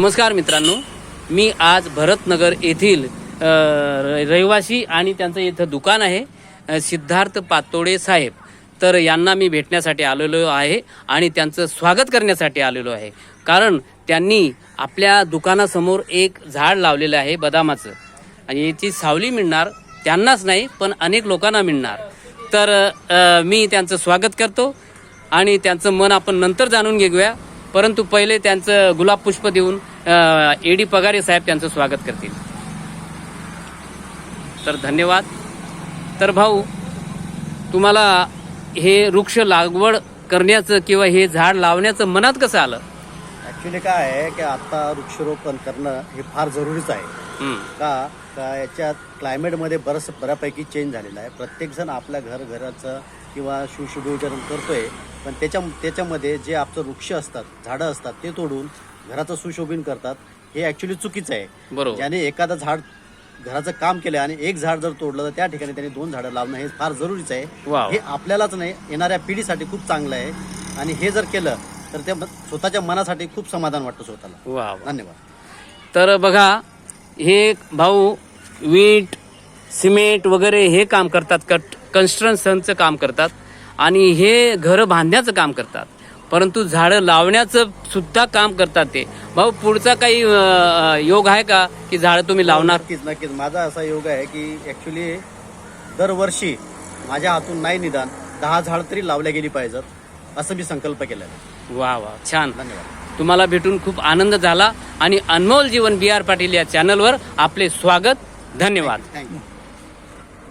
नमस्कार मित्रांनो मी आज भरतनगर येथील र- रहिवासी आणि त्यांचं इथं दुकान आहे सिद्धार्थ पातोडे साहेब. तर यांना मी भेटण्यासाठी आलेलो आहे आणि त्यांचं स्वागत करण्यासाठी आलेलो आहे. कारण त्यांनी आपल्या दुकानासमोर एक झाड लावलेलं आहे बदामाचं. आणि याची सावली मिळणार त्यांनाच नाही पण अनेक लोकांना मिळणार. तर मी त्यांचं स्वागत करतो आणि त्यांचं मन आपण नंतर जाणून घेऊया. परंतु पहिले त्यांचं गुलाब पुष्प देऊन ए डी पगारे साहेब त्यांचं स्वागत करतील. तर धन्यवाद. तर भाऊ तुम्हाला हे वृक्ष लागवड करण्याचं किंवा हे झाड लावण्याचं मनात कसं आलं? ॲक्च्युली काय आहे की आत्ता वृक्षारोपण करणं हे फार जरुरीच आहे. का? का याच्यात क्लायमेटमध्ये बरंच बऱ्यापैकी चेंज झालेला आहे. प्रत्येकजण आपल्या घर घराचं किंवा सुशोभीकरण करतोय पण त्याच्या त्याच्यामध्ये जे आपलं वृक्ष असतात झाडं असतात ते तोडून घराचं सुशोभीन करतात हे ॲक्च्युली चुकीचं आहे. बरोबर. ज्याने एखादं झाड घराचं काम केलं आणि एक झाड जर तोडलं तर त्या ठिकाणी त्यांनी दोन झाडं लावणं हे फार जरुरीचं आहे. हे आपल्यालाच नाही येणाऱ्या पिढीसाठी खूप चांगलं आहे. आणि हे जर केलं तर त्या स्वतःच्या मनासाठी खूप समाधान वाटतं स्वतःला. धन्यवाद. तर बघा हे भाऊ वीट सिमेंट वगैरे हे काम करतात कट कन्स्ट्रक्शनचं काम करतात आणि हे घरं बांधण्याचं काम करतात. परंतु झाडं लावण्याचं सुद्धा काम करतात ते. भाऊ पुढचा काही योग आहे का की झाडं तुम्ही लावणार? नक्कीच नक्कीच. माझा असा योग आहे की ऍक्च्युली दरवर्षी माझ्या हातून नाही निदान दहा झाड तरी लावल्या गेली पाहिजेत असं मी संकल्प केला वा वा. छान. धन्यवाद. तुम्हाला भेटून खूप आनंद झाला. आणि अनमोल जीवन बी आर पाटील या चॅनलवर आपले स्वागत धन्यवाद. थँक्यू